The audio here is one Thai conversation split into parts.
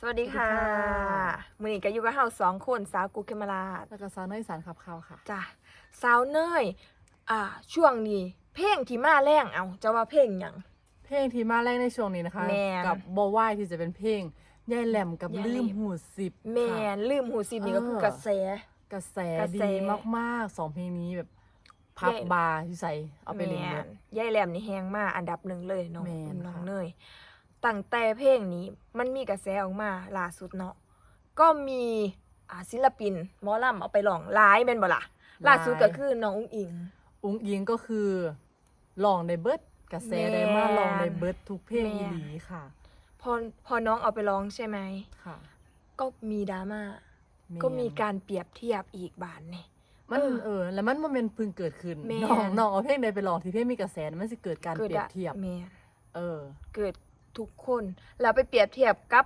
สวัสดีค่ะสวัสดีค่ะ มือนี้ก็อยู่กับเฮาสองคนสาวกูเคมราชแล้วก็ซาวเนยสารขับข้าวค่ะ จ้ะสาวเนยอ่าช่วงนี้ เพลงที่มาแรงเอาจะว่าเพลงหยัง เพลงที่มาแรกในช่วงนี้นะคะ แม่น กับบอวายที่จะเป็นเพลงยายแหลมกับยายแหลมลืมหูสิบแมค่ะ นลืมหูสิบนี่ก็คือเออกระแส กระแสกระแส ดีมากๆสองเพลงนี้แบบพับยายบาร์ที่ใส่เอาไปเล่นแมหมนดยายแหลมนี่แฮงมากอันดับหนึ่งเลยน้องแม่นน้องค่ะ เนย ตั้งแต่เพลงนี้มันมีกระแสออกมาล่าสุดเนาะก็มีอ่าศิลปินหมอลำเอาไปร้องหลายแม่นบ่ล่ะล่าสุดก็คือน้องอุ้งอิง อุ้งยิงก็คือลองในเบิร์ดกระแสแม่นได้มาลองในเบิร์ดทุกเพลงแม่อีนหลีค่ะ พอพอน้องเอาไปร้องใช่ไหมค่ะ ก็มีดราม่าแนก็มีการเปรียบเทียบอีกบานนี่มันเออเออแล้วมันโมเมนต์พึ่งเกิดขึ้นแม่นน้องน้องเอาเพลงใดไปลองที่เพลงมีกระแสมันจะเกิดการเปรียบอะเทียบแม่นเออ เกิด ทุกคน แล้วไปเปรียบเทียบกับ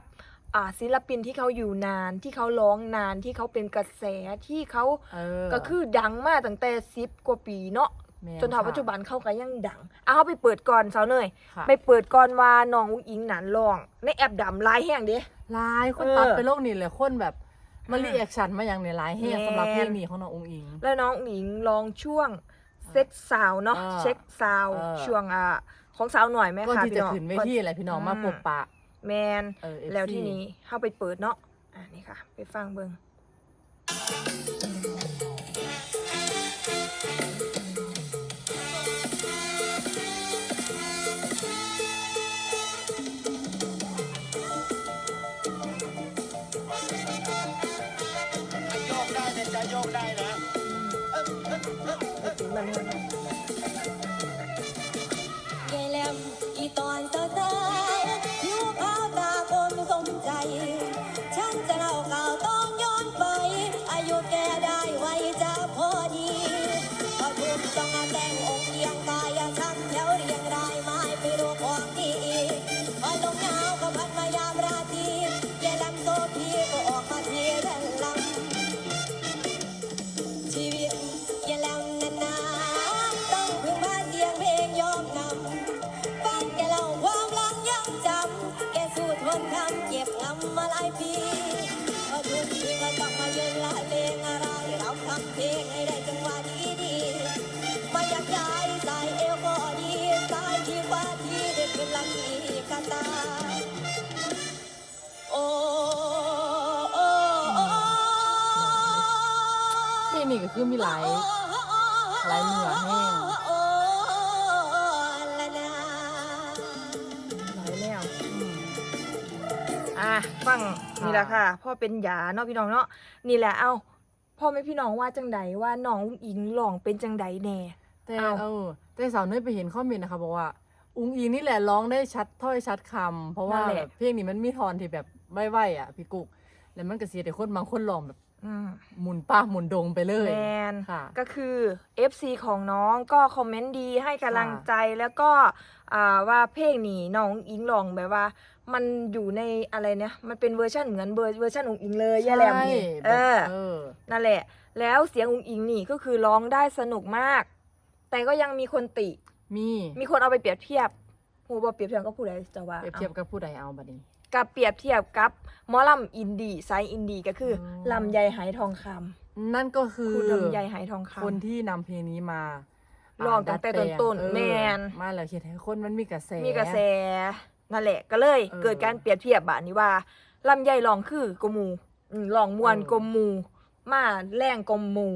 อ่าศิลปินที่เขาอยู่นานที่เขาร้องนานที่เขาเป็นกระแสที่เขาเออก็คือดังมากตั้งแต่สิบกว่าปีเนาะแม่นจนถึงค่ะปัจจุบันเขาก็ยังดังเอาเขาไปเปิดก่อนเสาวเนยค่ะไปเปิดก่อนว่าน้องอุ้งอิงหนานร้องในแอปดำลายแห้งเด้หลายคนเออตัดไปโลกนี้เลยคนแบบมาอะรีแอคชั่นมาอย่างในหลายแห่แม่นสำหรับเพลงนี้ของน้ององอิง แล้วน้องอุ๋งอิงร้องช่วง เซ็กซาวเนาะเออเช็คซาวเออ ช่วงอ่าของสาวหน่อยไหมก่อนคะที่พี่จะน้องขึ้นเวทีก่อะไรพี่น้องมาพบปะแมน เออ FC แล้วที่นี้เข้าไปเปิดเนาะอ่านี่ค่ะ ไปฟังเบิง นี้ก็คือมีหลายหลายเนื้อแห้งหลายแนวอะฟังนี่แหละค่ะพ่อเป็นหยาเนาะพี่น้องเนาะนี่แหละเอาพ่อแม่พี่น้องว่าจังใดว่าน้องอุ้งอิงร้องเป็นจังใดแน่ แต่เอ้าเออแต่สาวเนยไปเห็นข้อมูลนะคะบอกว่า อุ้งอิงนี่แหละร้องได้ชัดถ้อยชัดคำเพราะว่านั่นแหแบละบเพลงนี้มันมีทอนที่แบบไหวๆอะพี่กุ๊กแล้วมันก็เสียแต่คนบางคนร้องแบบอืม หมุนป้าหมุนดงไปเลยแมนค่ะก็คือ FC ของน้องก็คอมเมนต์ดีให้กำลังค่ะใจแล้วก็อ่าว่าเพลงนี้น้องอุ๋งอิงร้องแบบว่า มันอยู่ในอะไรเนี่ยมันเป็นเวอร์ชันเหมือนเวอร์เวอร์ชันอุ๋งอิงเลยย่าแหลมนี่ใช่เออเออนั่นแหละ แล้วเสียงอุ๋งอิงนี่ก็คือร้องได้สนุกมาก แต่ก็ยังมีคนติมีมีคนเอาไปเปรียบเทียบหูบอเปรียบเทียบก็พูดอะไรจะว่าเปรียบเทียบกับผู้ใดเอาบัดนี้ กับเปรียบเทียบกับหมอลำอินดี้ไซส์อินดี้ก็คือออลำไยไหทองคำนั่นก็คือคุณลำไยไหทองคำ คนที่นำเพลงนี้มาร้องตั้งแต่ดัดปลต้นๆเออแม่นมาแล้วเขียนให้คนมันมีกระแส มีกระแสนั่นแหละก็เลย เออเกิดการเปรียบเทียบบานี้ว่าลำไยลองคือกมูอืมลองมวนเออกมู มาแรงกมู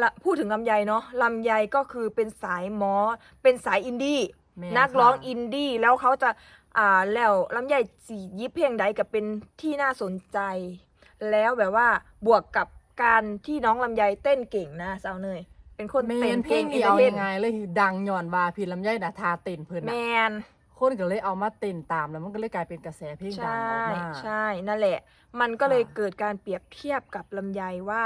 ละพูดถึงลำไยเนาะลำไยก็คือเป็นสายหมอ เป็นสายอินดี้ แม่นักร้องค่ะ อินดี้แล้วเขาจะอ่าแล้วลำไยสียิบเพลงใดกับเป็นที่น่าสนใจ แล้วแบบว่าบวกกับการที่น้องลำไยเต้นเก่งนะสาวเนยเป็นคนแมเต้นนเพลเก่งงนี้เอาเต้นยังไงเลยดังย้อนว่าพี่ลำไยน่ะทาเต้นเพิ่นแมน่ะน คนก็เลยเอามาเต้นตามแล้วมันก็เลยกลายเป็นกระแสเพลงใชดังออก่มา ใช่นั่นแหละ มันก็เลยค่ะ เกิดการเปรียบเทียบกับลำไยว่า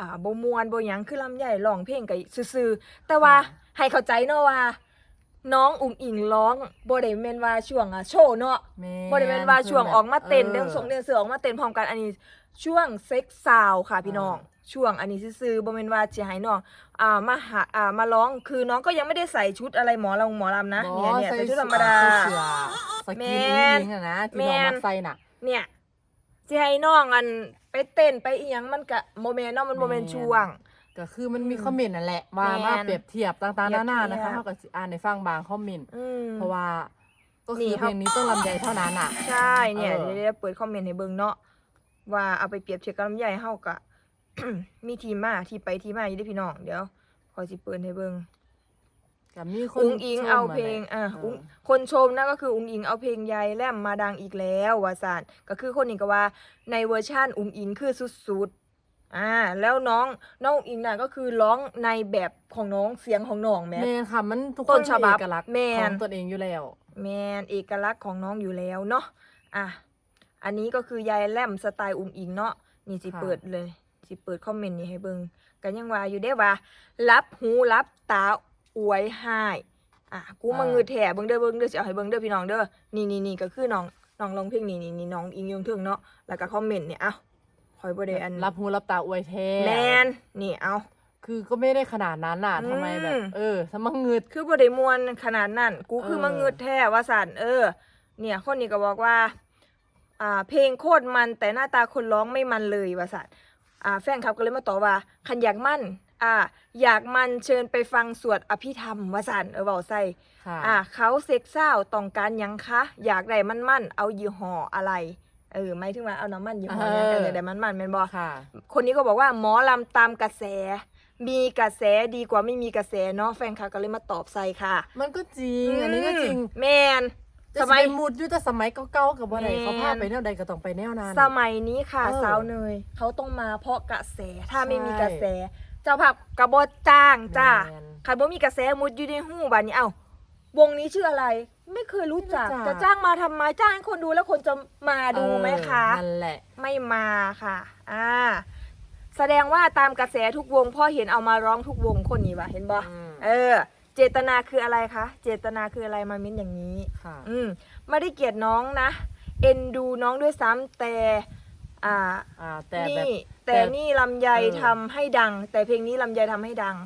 อ่าบมวนบหยังคือลำไยร้องเพลงกับซื่อๆแต่ว่าให้เข้าใจเนาะว่า น้องอุ๋งอิงร้องบ่ได้แม่นว่าช่วงอะโชว์เนาะแม่บ่ได้แม่นว่าช่วงออกมาเต้นออเด้งส่งเด้งเสือออกมาเต้นพร้อมกันอันนี้ ช่วงเซ็กซาวค่ะพี่น้องอ่ช่วงอันนี้ซื่อๆบ่แม่นว่าสิให้น้องอ่ามาหาอ่ามาร้องคือน้องก็ยังไม่ได้ใส่ชุดอะไรหมอลำหมอลำนะบ่เนี่ยเนี่ยใส่ชุดธรรมดาใส่เสื้อสกินแม่นยิงๆอะนะที่แม่น้องนมักใส่น่ะ เนี่ยสิให้น้องอันไปเต้นไปอีหยังมันก็บ่แม่นเนาะมันบ่แม่นช่วง ก็คือมันมีอืมคอมเมนต์นั่นแหละว่าแม่นมาเปรียบเทียบต่างๆนานานะคะเปรียบเทียบ เขาก็สิอ่านในฟังบางคอมเมนต์อืม เพราะว่าก็นี่คือเขาเพลงนี้ต้องลำไยเท่านั้นอะ ใช่เนี่ยเออ เดี๋ยวจะเปิดคอมเมนต์ให้เบิ่งเนาะว่าเอาไปเปรียบเทียบกับลำไยเฮาก็มีที่มาที่ไปที่มาอยู่เด้อพี่น้องเดี๋ยวขอสิเปิดให้เบิ่งกับมีคนอุ้งอิงชมเอามาเพลงแหละอะเออ อุ้งคนชมนั่นก็คืออุ้งอิงเอาเพลงยายแลมมาดังอีกแล้วว่าซานก็คือคนนี้ก็ว่าในเวอร์ชั่นอุ้งอิงคือสุดๆ อ่าแล้วน้องน้องอุ้งอิงน่ะก็คือร้องในแบบของน้องเสียงของน้องแหม่ แมนค่ะมันทุกคต้นนมีฉบับเอกลักษณ์แม่ขอนงตัวเองอยู่แล้ว แมนเอกลักษณ์ของน้องอยู่แล้วเนาะอะอันนี้ก็คือยายแลมสไตล์อุ้งอิงเนาะนี่สิค่ะ เปิดเลยสิเปิดคอมเมนต์นี่ให้เบิ่งกันยังว่าอยู่ได้ว่า รับหูรับตาอวยให้อะกูมาอ่างือแถเบิ่งเด้อเบิ่งเด้อสิเอาให้เบิ่งเด้อพี่น้องเด้อนี่นี่นี่ก็คือน้องน้องร้องเพลงนี่นี่นี่น้องอิงยงเทิงเนาะแล้วก็คอมเมนต์เนี่ยเอ้า คอยบ่ได้อันรับหูรับตาอวยแท้แมนนี่เอา คือก็ไม่ได้ขนาดนั้นน่ะอืมทำไมแบบ เออสมังเงืดคือบ่ได้มวนขนาดนั้นกูคือเออมางืดแท้ว่าสันเออ เนี่ยคนนี้ก็บอกว่า อ่า เพลงโคตรมันแต่หน้าตาคนร้องไม่มันเลยว่าสันอ่าแฟนคลับก็เลยมาตอบว่าคันอยากมั่นอ่าอยากมันเชิญไปฟังสวดอภิธรรมว่าสันเออเว้าใส่ค่ะอ่าเขาเซ็กเศร้าต้องการหยังคะ อยากได้มันมันๆเอายี่ห้ออะไร เออไม่ถึงว่าเอาน้ำมันยี่ห้อหยังกันอยากได้มันมันๆแม่นบ่ค่ะ คนนี้ก็บอกว่าหมอลำตามกระแส มีกระแสดีกว่าไม่มีกระแสเนาะแฟนคลับก็เลยมาตอบใส่ค่ะ มันก็จริง อันนี้ก็จริงแมนจะสสมัมัยยมุดอยู่แต่สมัยเก่าๆกับว่าไหนแม่นเขาพาไปแนวใดก็ต้องไปแนวนั้นสมัยนี้ค่ะเออสาวเนยเขาต้องมาเพราะกระแสถ้าไม่มีใช่กระแส เจ้าภาพกระบอจ้างจ้าแม่นใครบ่มีกระแสมุดอยู่ในหูบานนี้เอ้าวงนี้ชื่ออะไร ไม่เคยรู้จัก ไม่รู้จัก จะจ้างมาทำไมจ้างให้คนดูแล้วคนจะมาดูไหมคะ เออนั่นแหละ ไม่มาค่ะ อ่า แสดงว่าตามกระแสทุกวงพ่อเห็นเอามาร้องทุกวงคนนี้วะเห็นบ่อืม เออ เจตนาคืออะไรคะ เจตนาคืออะไรมามิ้นอย่างนี้ ค่ะ อืมไม่ได้เกลียดน้องนะ เอ็นดูน้องด้วยซ้ำแต่ อ่า อ่า แต่แบบ นี่แต่นี่ลำไยเออ ทำให้ดัง แต่เพลงนี้ลำไยทำให้ดัง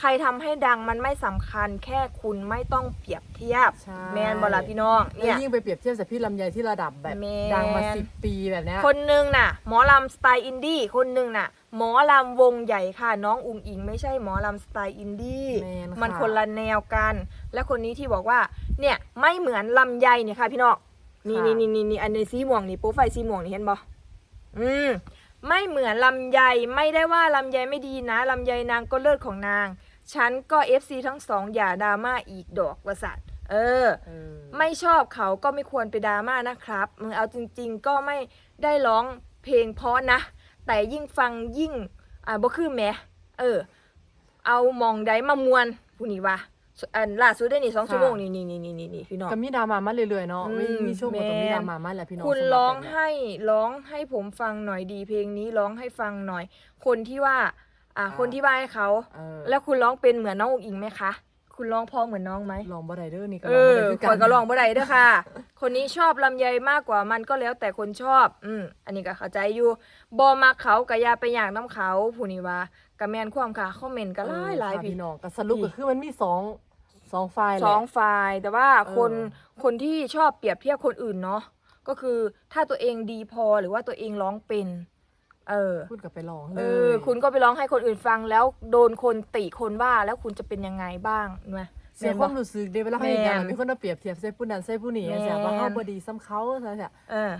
ใครทำให้ดังมันไม่สำคัญ แค่คุณไม่ต้องเปรียบเทียบ ใช่ แมนบอลาพี่น้องแล้วเนี่ยยิ่งไปเปรียบเทียบกับพี่ลำไยที่ระดับแบบแม่นดังมาสิบปีแบบเนี้ย คนหนึ่งน่ะ หมอลำสไตล์อินดี้คนหนึ่งน่ะ หมอลำวงใหญ่ค่ะ น้องอุงอิง ไม่ใช่หมอลำสไตล์อินดี้แม่นค่ะ มันคนละแนวกัน และคนนี้ที่บอกว่า เนี่ยไม่เหมือนลำไยเนี่ยค่ะพี่น้องนี่นี่นี่นี่นี่อันนี้สีม่วงนี่โปรไฟล์สีม่วงนี่เห็นบ่อืมไม่เหมือนลำไยไม่ได้ว่าลำไยไม่ดีนะลำไยนางก็เลิศของนาง ฉันก็ FC ทั้งสองอย่าดราม่าอีกดอกวสัตเออเออ ไม่ชอบเขาก็ไม่ควรไปดราม่านะครับ มึงเอาจริง ๆ ก็ไม่ได้ร้องเพลงเพราะนะ แต่ยิ่งฟังยิ่ง อ่าบ่คือแหมเออ เอามองได้มามวนผู้นี้ว่าอันล่าสุดได้นี่สองชั่วโมงนี่นี่นี่นี่นี่พี่น้องก็มีดราม่ามาเรื่อยๆเนาะอืมมีมีช่วงก็ต้องมีแม่นดราม่ามาแหละพี่น้องคุณสำหบร้องแบบเนี้ยให้ร้องให้ผมฟังหน่อยดีเพลงนี้ร้องให้ฟังหน่อย คนที่ว่า อ่าคนที่ว่าให้เขา เออแล้วคุณร้องเป็นเหมือนน้องอุ๋งอิงไหมคะ คุณร้องเพอเหมือนน้องไหมลองบ่ได้เด้อนี่ก็เอลองอบ่ได้คือคอยก็ลองบ่ได้เด้อค่ะ คนนี้ชอบลำไยมากกว่ามันก็แล้วแต่คนชอบ อืมอันนี้ก็เข้าใจอยู่บอมาเขากะยาไปอยากน้ำเขาผู้นี้ว่ากะแมนความค่ะคอมเมนต์ก็หลายหลายเออค่ะพี่ พี่น้องก็สรุปนี่ก็คือมันมีสองสองฝ่ายแหสละ องฝ่ายแต่ว่าเออ คนคนที่ชอบเปรียบเทียบคนอื่นเนาะก็คือถ้าตัวเองดีพอหรือว่าตัวเองร้องเป็น เออพูดกับไปลองเลเอยอ คุณก็ไปร้องให้คนอื่นฟังแล้วโดนคนติคนว่าแล้วคุณจะเป็นยังไงบ้างไหมเสียความรู้สึกเด้เวลาเขาเห็นกันแม่นมีคนมาเปรียบเทียบใส่ผู้นั้นใส่ผู้นี้แม่นเสียว่าเขาบ่ดีซ้ำเขาซะเสียเออ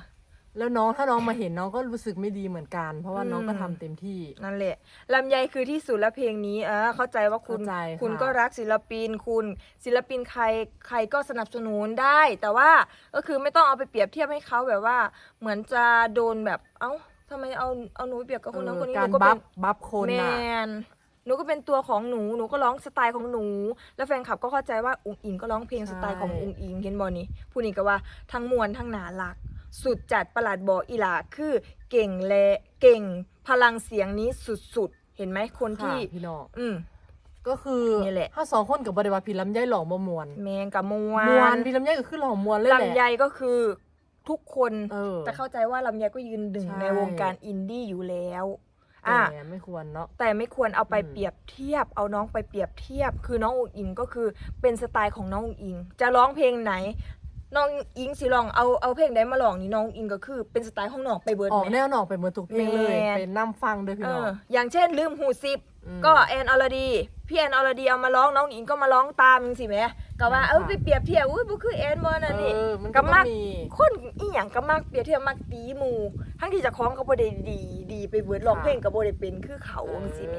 แล้วน้องถ้าน้องมาเห็นน้องก็รู้สึกไม่ดีเหมือนกัน เพราะว่าอืมน้องก็ทำเต็มที่ นั่นแหละลำไยคือที่สุดแล้วเพลงนี้เออเข้าใจว่าคุณ เข้าใจค่ะ คุณก็รักศิลปิน คุณศิลปินใครใครก็สนับสนุนได้ แต่ว่าก็คือไม่ต้องเอาไปเปรียบเทียบให้เขาแบบว่า เหมือนจะโดนแบบเอ้า ทำไมเอาเอาหนูไปเปรียบกับคนนั้นคนนี้เออหการนูก็บัเป็ฟนบัฟคนแมน่ะนหนูก็เป็นตัวของหนูหนูก็ร้องสไตล์ของหนู แล้วแฟนคลับก็เข้าใจว่าอุ๋งอิงก็ร้องเพลงสไตล์ของอุ๋งอิงเห็นบอนี่ผู้นี้ก็ว่าทั้งมวลทั้งหนาหลัก สุดจัดประหลาดบออีหลาคือเก่งและเก่งพลังเสียงนี้สุดๆ เห็นไหมคนค่ะที่ พี่น้องอืม ก็คือนี่แหละ ถ้าสองคนกับบริวารพี่ลำไยหลองบ่มวนแมงกับมวมวนลพี่ลำไยก็คือหลองมวนเลยแหละลำไยก็คือ ทุกคนเออแต่เข้าใจว่าลำไยก็ยืนหนึ่งใช่ ในวงการอินดี้อยู่แล้ว อะ แต่ไม่ควรเนาะ แต่ไม่ควรเอาไปอืม เปรียบเทียบ เอาน้องไปเปรียบเทียบ คือน้องอุ๋งอิงก็คือเป็นสไตล์ของน้องอุ๋งอิง จะร้องเพลงไหน น้องอิงสิลองเอาเอาเพลงใดมาลองนี่น้องอิงก็คือเป็นสไตล์ของน้องไปเบิร์ดออกไหมแนวหนอกไปเหมือนทุกเพลงเลย แม่นเป็นนํฟังเด้อพี่เอน้อง ออย่างเช่นลืมหูซิบมก็แอนอรดีพี่แอนอรดีเอามาร้องน้องอิงก็มาร้องตามจังสิแหมก็ว่าค่ะเออไปเปรียบเทียบอุ้ยบ่คือแอนบ่นั่นนี่ เออมันก็ก็มัมากมี คนอีหยังก็มักเปรียบเทียบมักตีหมู่ทั้งที่เจะคล้าของก็บ่ได้ดีดีไปเบิดร้องเพลงก็บ่ได้เป็นคือเขาจังซี่แหม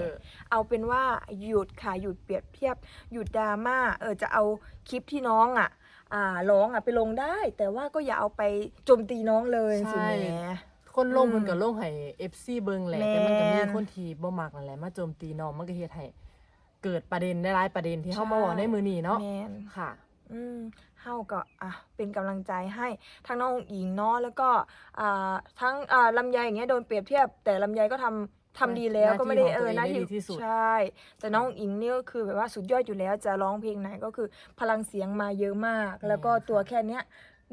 เอาเป็นว่าหยุดค่ะหยุดเปรียบเทียบหยุดดราม่าเออจะเอาคลิปที่น้องอะ อ่าร้องอะไปลงได้ แต่ว่าก็อย่าเอาไปโจมตีน้องเลยใช่สิแหม คนลงอืมเพิ่นก็ลงให้ FC เบิ่งแหละแม่แต่มันก็มีนคนที่บ่มักนั่นแหละมาโจมตีน้องมันก็เฮ็ดให้เกิดประเด็นได้หลายประเด็นที่เฮามาใช่ เว้าในมื้อนี้เนาะแมน ค่ะ อืมเฮาก็อะเป็นกำลังใจให้ทั้งน้องอุ๋งอิงเนาะแล้วก็อ่าทั้งอ่าลำไยอย่างเงี้ยโดนเปรียบเทียบ แต่ลำไยก็ทำ ทำดีแล้วหน้าที่ก็ไม่ได้ของเอตัวอเองหน้าได้ที่ดีที่สุดใช่ แต่น้องอุ๋งอิงเนี่ยก็คือแบบว่าสุดยอดอยู่แล้วจะร้องเพลงไหนก็คือพลังเสียงมาเยอะมาก แล้วก็ตัวแค่เนี้ย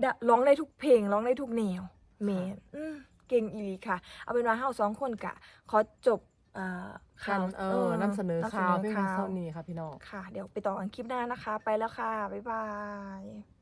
ดะร้องได้ทุกเพลงร้องได้ทุกแนวเมนอืมเก่งอีหลีค่ะ เอาเป็นว่าเฮาสองคนกะขอจบอ่าข่าวเออนำเสนอข่าวเพียงข่าวเท่านี้ค่ะพี่น้องค่ะ เดี๋ยวไปต่อกันคลิปหน้านะคะ ไปแล้วค่ะ บ๊ายบาย